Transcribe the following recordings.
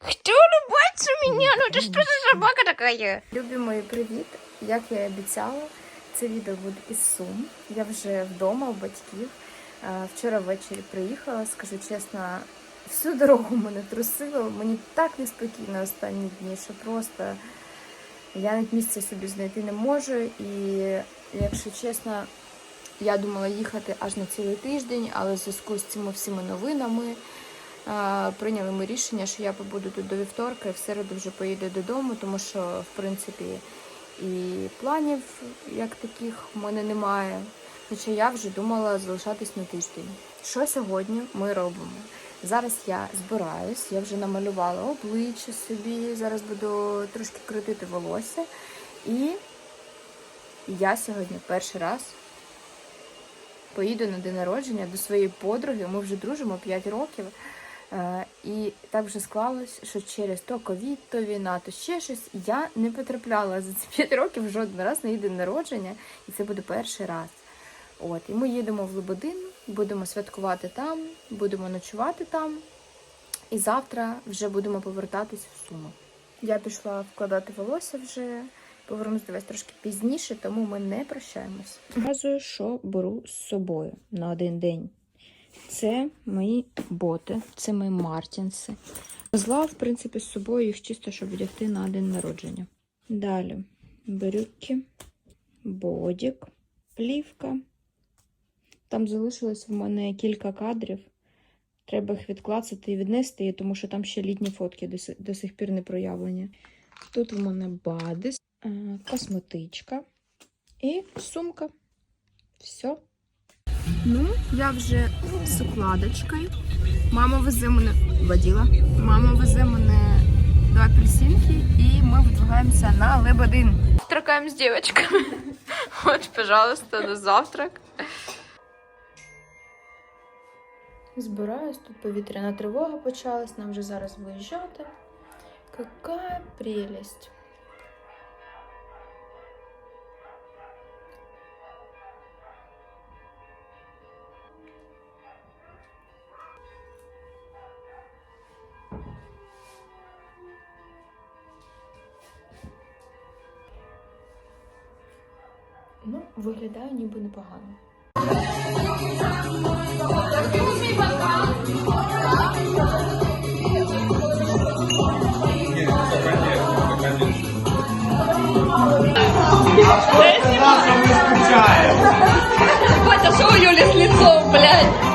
Кто рубается меня? Ну это что за собака такая? Любі мої, привіт! Як я і обіцяла, це відео буде із Сум. Я вже вдома у батьків. Вчора ввечері приїхала, скажу чесно, всю дорогу мене трусило. Мені так неспокійно останні дні, що просто я навіть місця собі знайти не можу. І, якщо чесно, я думала їхати аж на цілий тиждень, але в зв'язку з цими всіма новинами прийняли ми рішення, що я побуду тут до вівторка і в середу вже поїду додому, тому що, в принципі, і планів як таких в мене немає. Хоча я вже думала залишатись на тиждень. Що сьогодні ми робимо? Зараз я збираюсь, я вже намалювала обличчя собі, зараз буду трошки крутити волосся. І я сьогодні перший раз поїду на день народження до своєї подруги. Ми вже дружимо 5 років. Е, І так вже склалось, що через то ковід, то війна, то ще щось. Я не потрапляла за ці 5 років жоден раз на день народження, і це буде перший раз. От, і ми їдемо в Лебедин, будемо святкувати там, будемо ночувати там. І завтра вже будемо повертатись в Суми. Я пішла вкладати волосся вже. Повернусь до вас трошки пізніше, тому ми не прощаємось. Показую, що беру з собою на один день. Це мої боти, це мої мартінси. Везла, в принципі, з собою їх чисто, щоб одягти на день народження. Далі брюки, бодік, плівка. Там залишилось в мене кілька кадрів. Треба їх відклацати і віднести, тому що там ще літні фотки до, си- до сих пір не проявлені. Тут в мене бадис, е, косметичка і сумка. Все. Ну, я вже з укладочкою. Мама везе мене водила. Мама везе мене до апельсинки, і ми видвигаємося на Лебедин. Завтракаем с девочками. Вот, пожалуйста, на завтрак. Збираюсь, тут повітряна тривога почалась, нам вже зараз виїжджати. Какая прелесть! Виглядає ніби непогано. Батя, что у Юли с лицом, блядь?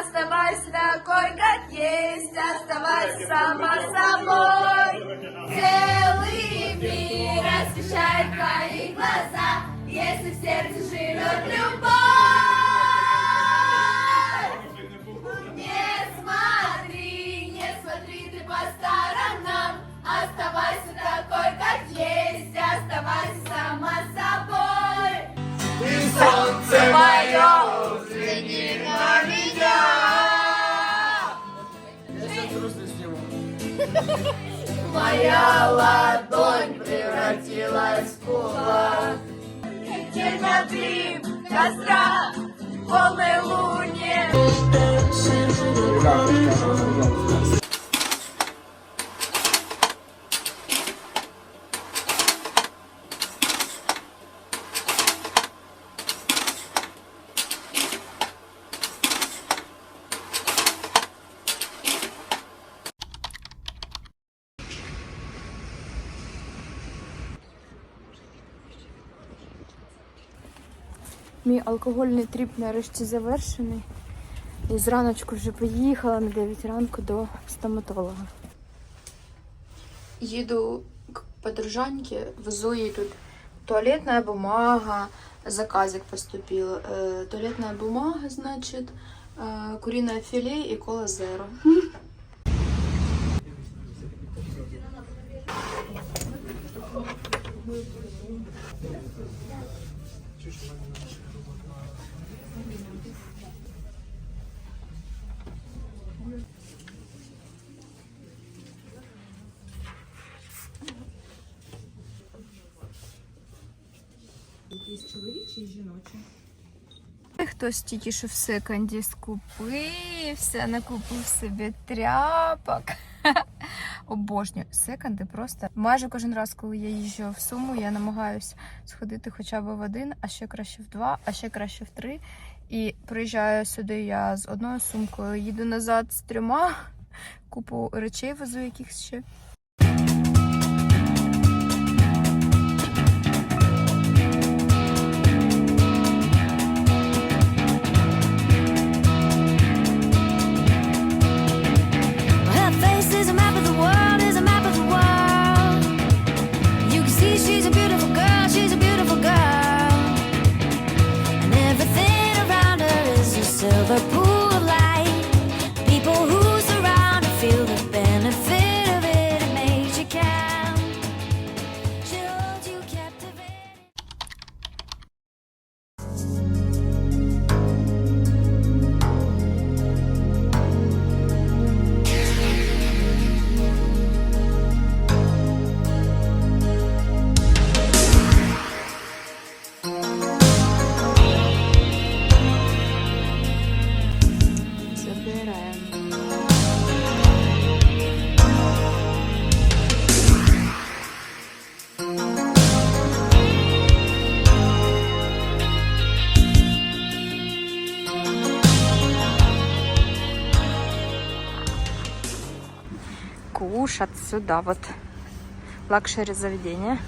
Оставайся такой, как есть, оставайся сама собой. Целый мир освещает твои глаза, если в сердце живет любовь. Моя ладонь превратилась в кулак. Темноты костра, полной Мій алкогольний тріп нарешті завершений. І зраночку вже поїхала на 9 ранку до стоматолога. Їду к подружаньке, везу ей тут туалетная бумага, заказик поступил. Э, туалетная бумага, значит, э, куриное филе и кола зеро. Чоловічі і жіночі. Хтось тільки що в секонді скупився, накупив собі тряпок. Обожнюю секонди просто. Майже кожен раз, коли я їжджу в суму, я намагаюся сходити хоча б в один, а ще краще в два, а ще краще в три. І приїжджаю сюди я з одною сумкою, їду назад з трьома, купу речей везу якихось ще. Сюда вот. Лакшери заведение.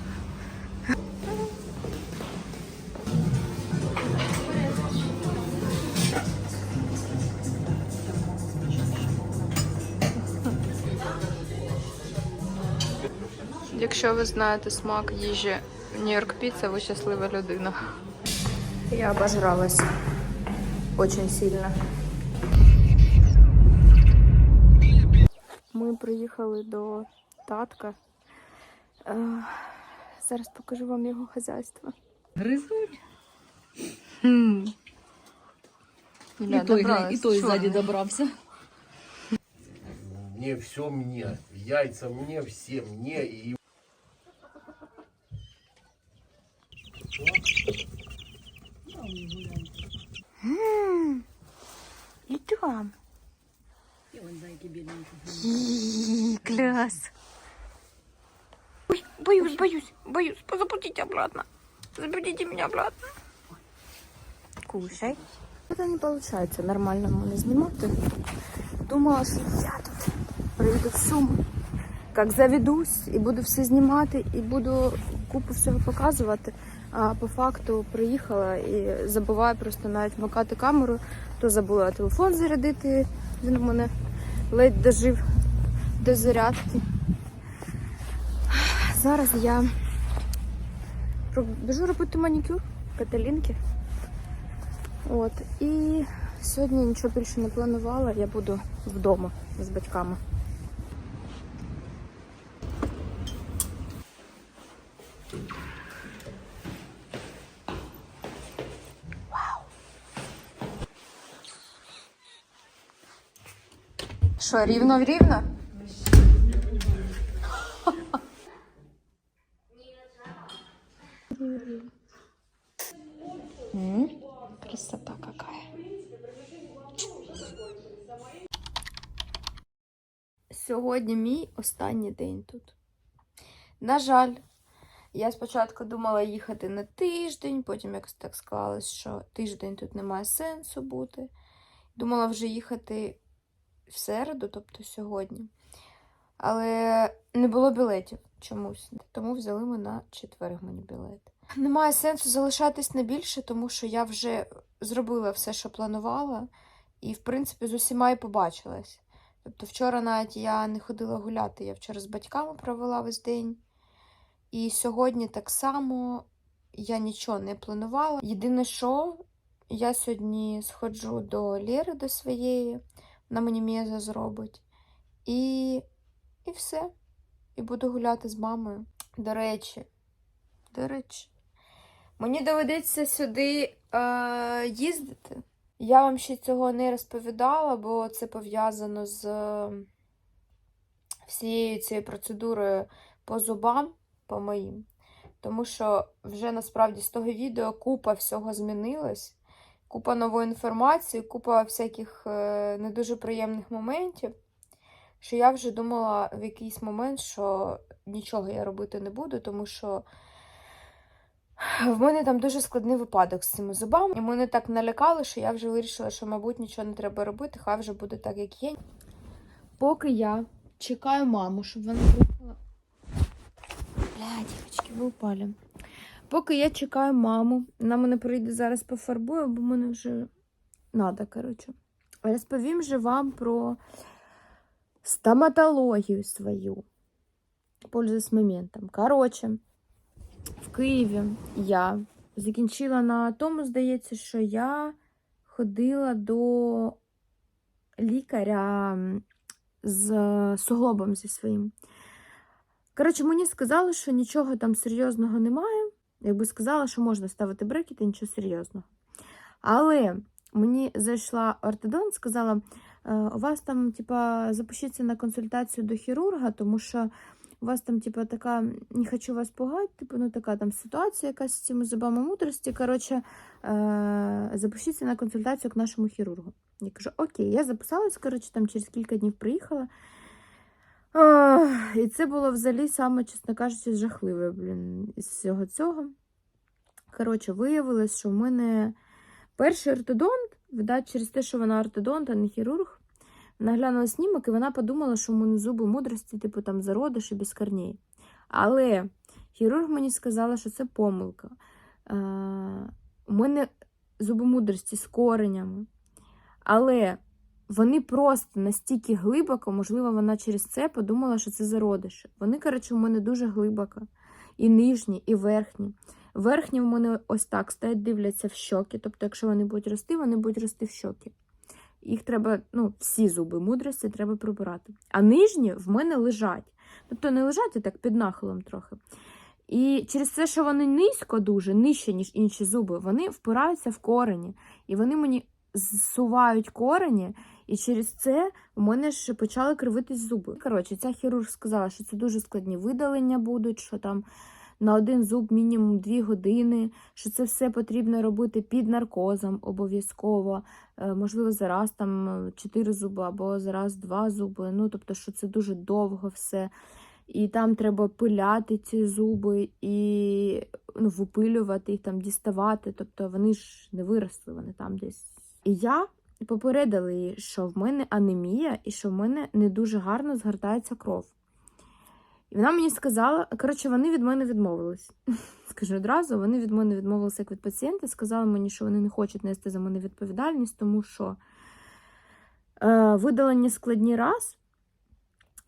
Якщо ви знаєте смак їжі Нью-Йорк Піца, ви щаслива людина. Я обожралась. Очень сильно. приїхали до татка. Е, Зараз покажу вам його хазяйство. Гризуть? Ілля, і той, добралась. і той Що ззаді ви? добрався. Мне все мне, яйца мне, все мне и біленькі. Ой, боюсь, боюсь, боюсь. Запустите обратно. Запустите меня обратно. Кушай. Это не получается нормально мене знімати. Думала, що я тут приїду в Суму, як заведусь і буду все знімати, і буду купу всього показувати. А по факту приїхала і забуваю просто навіть вмикати камеру, то забула телефон зарядити. Він у мене ледь дожив до зарядки. Зараз я біжу робити манікюр Каталінки. От. І сьогодні нічого більше не планувала, я буду вдома з батьками. Що, рівно в рівно? М, Красота какая. Сьогодні мій останній день тут. На жаль, я спочатку думала їхати на тиждень, потім якось так склалось, що тиждень тут немає сенсу бути. Думала вже їхати в середу, тобто сьогодні. Але не було білетів чомусь. Тому взяли ми на четверг мені білет. Немає сенсу залишатись на більше, тому що я вже зробила все, що планувала, і, в принципі, з усіма і побачилась. Тобто вчора навіть я не ходила гуляти, я вчора з батьками провела весь день. І сьогодні так само я нічого не планувала. Єдине, що я сьогодні сходжу до Лєри, до своєї, вона мені м'язо зробить. І, і все. І буду гуляти з мамою. До речі, до речі, мені доведеться сюди е, їздити. Я вам ще цього не розповідала, бо це пов'язано з е, всією цією процедурою по зубам, по моїм. Тому що вже насправді з того відео купа всього змінилось, купа нової інформації, купа всяких е, не дуже приємних моментів, що я вже думала в якийсь момент, що нічого я робити не буду, тому що в мене там дуже складний випадок з цими зубами. І мене так налякали, що я вже вирішила, що, мабуть, нічого не треба робити, хай вже буде так, як є. Поки я чекаю маму, щоб вона приїхала. Бля, дівчатки, ви упали. Поки я чекаю маму, вона мене прийде зараз пофарбує, бо мене вже надо, коротше. Розповім же вам про стоматологію свою. Пользуюсь моментом. Коротше, в Києві я закінчила на тому, здається, що я ходила до лікаря з суглобом зі своїм. Коротше, мені сказали, що нічого там серйозного немає. Якби сказала, що можна ставити брекети, нічого серйозного. Але мені зайшла ортодонт, сказала, «Е, у вас там, типа, запишіться на консультацію до хірурга, тому що у вас там, типа, така, не хочу вас пугати, типу, ну така там ситуація якась з цими зубами мудрості. Коротше, е- запишіться на консультацію к нашому хірургу. Я кажу, окей, я записалась, коротше, там через кілька днів приїхала. Ах, і це було взагалі саме, чесно кажучи, жахливе, блін, із всього цього. Коротше, виявилось, що в мене перший ортодонт, видать, через те, що вона ортодонт, а не хірург, вона глянула снімок і вона подумала, що в мене зуби мудрості, типу там зародиш і без корней. Але хірург мені сказала, що це помилка. Е, у мене зуби мудрості з коренями. Але вони просто настільки глибоко, можливо, вона через це подумала, що це зародиші. Вони, коротше, у мене дуже глибоко. І нижні, і верхні. Верхні в мене ось так стоять, дивляться в щоки. Тобто, якщо вони будуть рости, вони будуть рости в щоки. Їх треба, ну, всі зуби мудрості треба прибирати. А нижні в мене лежать. Тобто не лежать а так під нахилом трохи. І через те, що вони низько дуже, нижче, ніж інші зуби, вони впираються в корені. І вони мені зсувають корені, і через це у мене ж почали кривитись зуби. Коротше, ця хірург сказала, що це дуже складні видалення будуть, що там на один зуб мінімум 2 години, що це все потрібно робити під наркозом обов'язково. Е, Можливо, зараз там 4 зуби або зараз 2 зуби. Ну, тобто, що це дуже довго все. І там треба пиляти ці зуби і ну, випилювати їх, там діставати. Тобто вони ж не виросли, вони там десь. І я попередила її, що в мене анемія і що в мене не дуже гарно згортається кров. І вона мені сказала, коротше, вони від мене відмовились. Скажу одразу, вони від мене відмовилися як від пацієнта, сказали мені, що вони не хочуть нести за мене відповідальність, тому що е, видалення складні раз,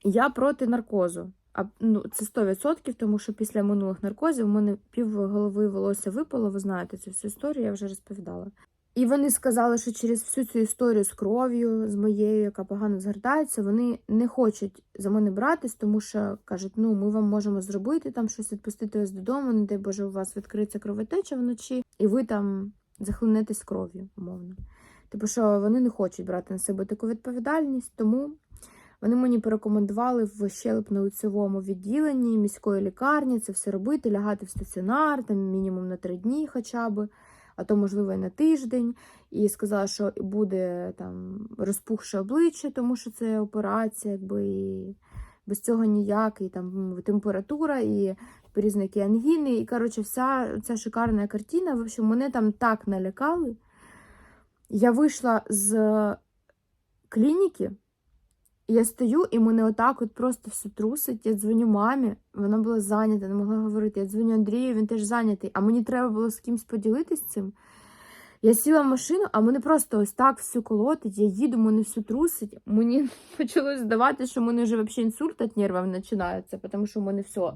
я проти наркозу. А ну, це 100%, тому що після минулих наркозів у мене пів голови волосся випало, ви знаєте цю всю історію, я вже розповідала. І вони сказали, що через всю цю історію з кров'ю, з моєю, яка погано згортається, вони не хочуть за мене братись, тому що кажуть, ну ми вам можемо зробити там щось, відпустити вас додому, не дай Боже, у вас відкриється кровотеча вночі, і ви там захлинетесь кров'ю, умовно. Типу, що вони не хочуть брати на себе таку відповідальність, тому вони мені порекомендували в щелепно-лицевому відділенні міської лікарні це все робити, лягати в стаціонар, там мінімум на три дні хоча б а то, можливо, і на тиждень. І сказала, що буде там розпухше обличчя, тому що це операція, якби і без цього ніяк, і там температура, і признаки ангіни. І, коротше, вся ця шикарна картина. В общем, мене там так налякали. Я вийшла з клініки, я стою, і мене отак от просто все трусить. Я дзвоню мамі, вона була зайнята, не могла говорити. Я дзвоню Андрію, він теж зайнятий. А мені треба було з кимось поділитись цим. Я сіла в машину, а мене просто ось так всю колотить. Я їду, мене все трусить. Мені почалось здавати, що в мене вже взагалі інсульт від нервів починається, тому що в мене все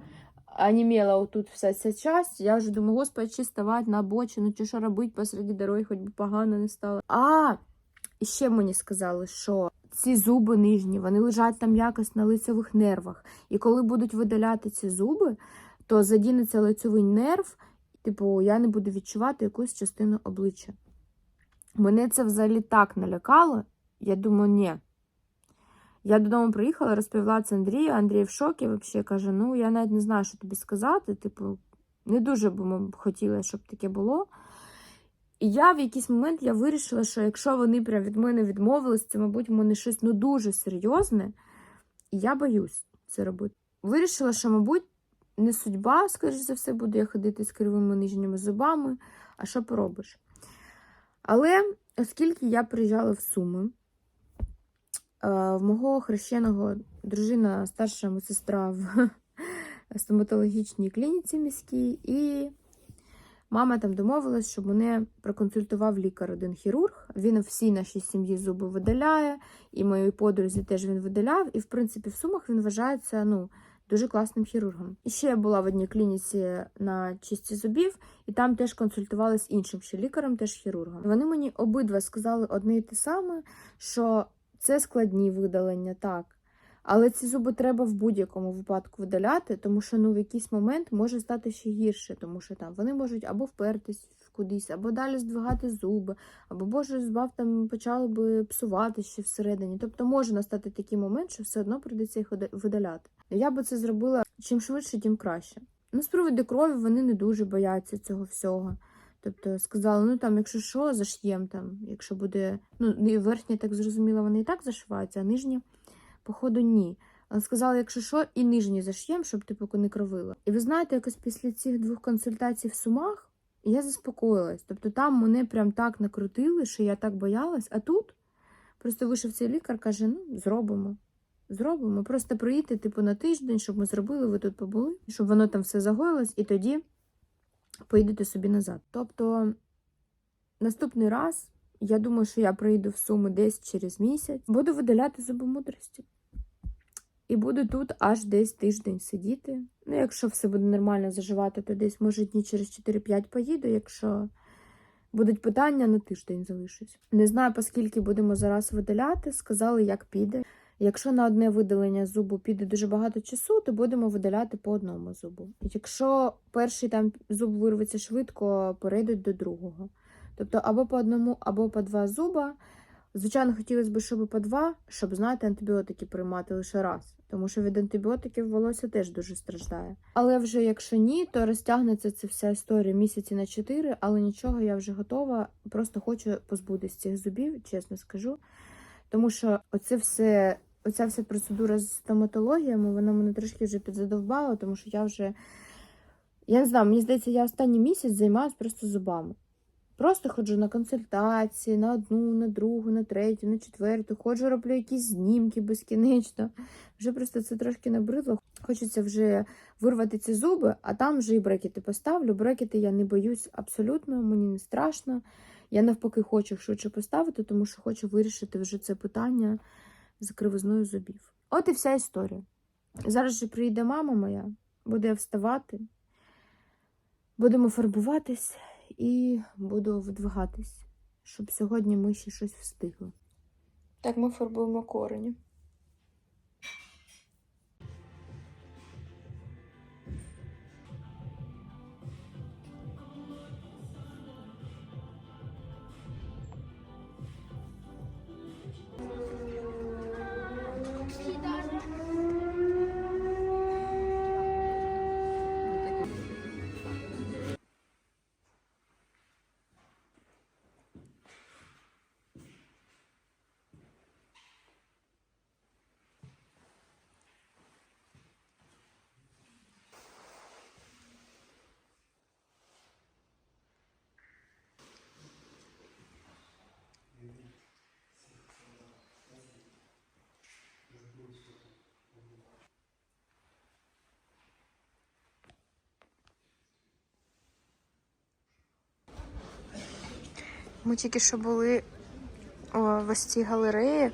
онімела отут вся ця часть. Я вже думаю, господи, чи ставати на обочину, чи що робити посеред дороги, хоч би погано не стало. А, ще мені сказали, що ці зуби нижні, вони лежать там якось на лицевих нервах. І коли будуть видаляти ці зуби, то задінеться лицевий нерв, типу, я не буду відчувати якусь частину обличчя. Мене це взагалі так налякало. Я думаю, ні. Я додому приїхала, розповіла це Андрію. Андрій в шокі взагалі каже: ну, я навіть не знаю, що тобі сказати. Типу, не дуже б ми хотіли, щоб таке було. І я в якийсь момент я вирішила, що якщо вони прям від мене відмовились, це, мабуть, в мене щось ну, дуже серйозне, і я боюсь це робити. Вирішила, що, мабуть, не судьба, скоріш за все, буду я ходити з кривими нижніми зубами, а що поробиш? Але оскільки я приїжджала в Суми, е, в мого хрещеного дружина, старша медсестра в стоматологічній клініці міській, і мама там домовилась, щоб мене проконсультував лікар один хірург. Він всій нашій сім'ї зуби видаляє, і моїй подрузі теж він видаляв. І, в принципі, в Сумах він вважається ну, дуже класним хірургом. І ще я була в одній клініці на чисті зубів, і там теж консультувалась іншим ще лікарем, теж хірургом. Вони мені обидва сказали одне і те саме, що це складні видалення, так. Але ці зуби треба в будь-якому випадку видаляти, тому що ну в якийсь момент може стати ще гірше, тому що там вони можуть або впертись кудись, або далі здвигати зуби, або боже збав там почали би псувати ще всередині. Тобто може настати такий момент, що все одно прийдеться їх видаляти. Я би це зробила чим швидше, тим краще. Ну, з приводу крові вони не дуже бояться цього всього. Тобто сказали, ну там, якщо що, заш'єм там, якщо буде. Ну, верхня, так зрозуміло, вони і так зашиваються, а нижні, походу, ні. Але сказали, якщо що, і нижні заш'єм, щоб типу не кровило. І ви знаєте, якось після цих двох консультацій в сумах я заспокоїлась. Тобто там мене прям так накрутили, що я так боялась, а тут просто вийшов цей лікар, каже: ну, зробимо. Зробимо. Просто приїдьте, типу, на тиждень, щоб ми зробили, ви тут побули, щоб воно там все загоїлось, і тоді поїдете собі назад. Тобто, наступний раз, я думаю, що я приїду в Суми десь через місяць, буду видаляти зуби мудрості. І буду тут аж десь тиждень сидіти. Ну, якщо все буде нормально заживати, то десь, може, дні через 4-5 поїду, якщо будуть питання, на тиждень залишусь. Не знаю, поскільки будемо зараз видаляти, сказали, як піде. Якщо на одне видалення зубу піде дуже багато часу, то будемо видаляти по одному зубу. Якщо перший там зуб вирветься швидко, перейдуть до другого. Тобто або по одному, або по два зуба. Звичайно, хотілося б, щоб по два, щоб знаєте, антибіотики приймати лише раз. Тому що від антибіотиків волосся теж дуже страждає. Але вже якщо ні, то розтягнеться ця вся історія місяці на чотири, але нічого, я вже готова. Просто хочу позбутися цих зубів, чесно скажу. Тому що оце все, оця вся процедура з стоматологіями, вона мене трошки вже підзадовбала, тому що я вже. Я не знаю, мені здається, я останній місяць займаюся просто зубами. Просто ходжу на консультації, на одну, на другу, на третю, на четверту. Ходжу, роблю якісь знімки безкінечно. Вже просто це трошки набридло. Хочеться вже вирвати ці зуби, а там вже і брекети поставлю. Брекети я не боюсь абсолютно, мені не страшно. Я навпаки хочу швидше поставити, тому що хочу вирішити вже це питання з кривизною зубів. От і вся історія. Зараз же приїде мама моя, буде вставати, будемо фарбуватись і буду видвигатись, щоб сьогодні ми ще щось встигли. Так, ми фарбуємо корені. Ми тільки що були в ось цій галереї.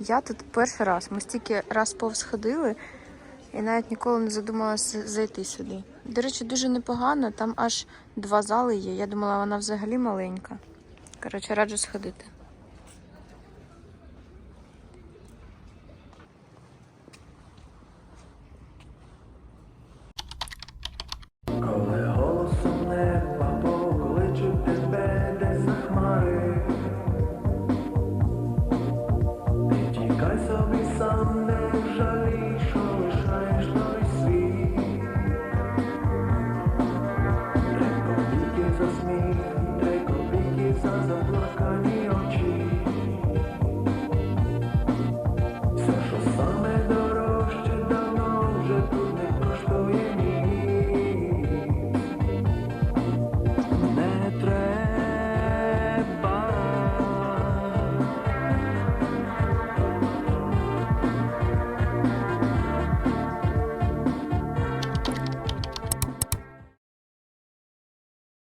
Я тут перший раз. Ми стільки раз повз ходили і навіть ніколи не задумалася зайти сюди. До речі, дуже непогано. Там аж два зали є. Я думала, вона взагалі маленька. Коротше, раджу сходити.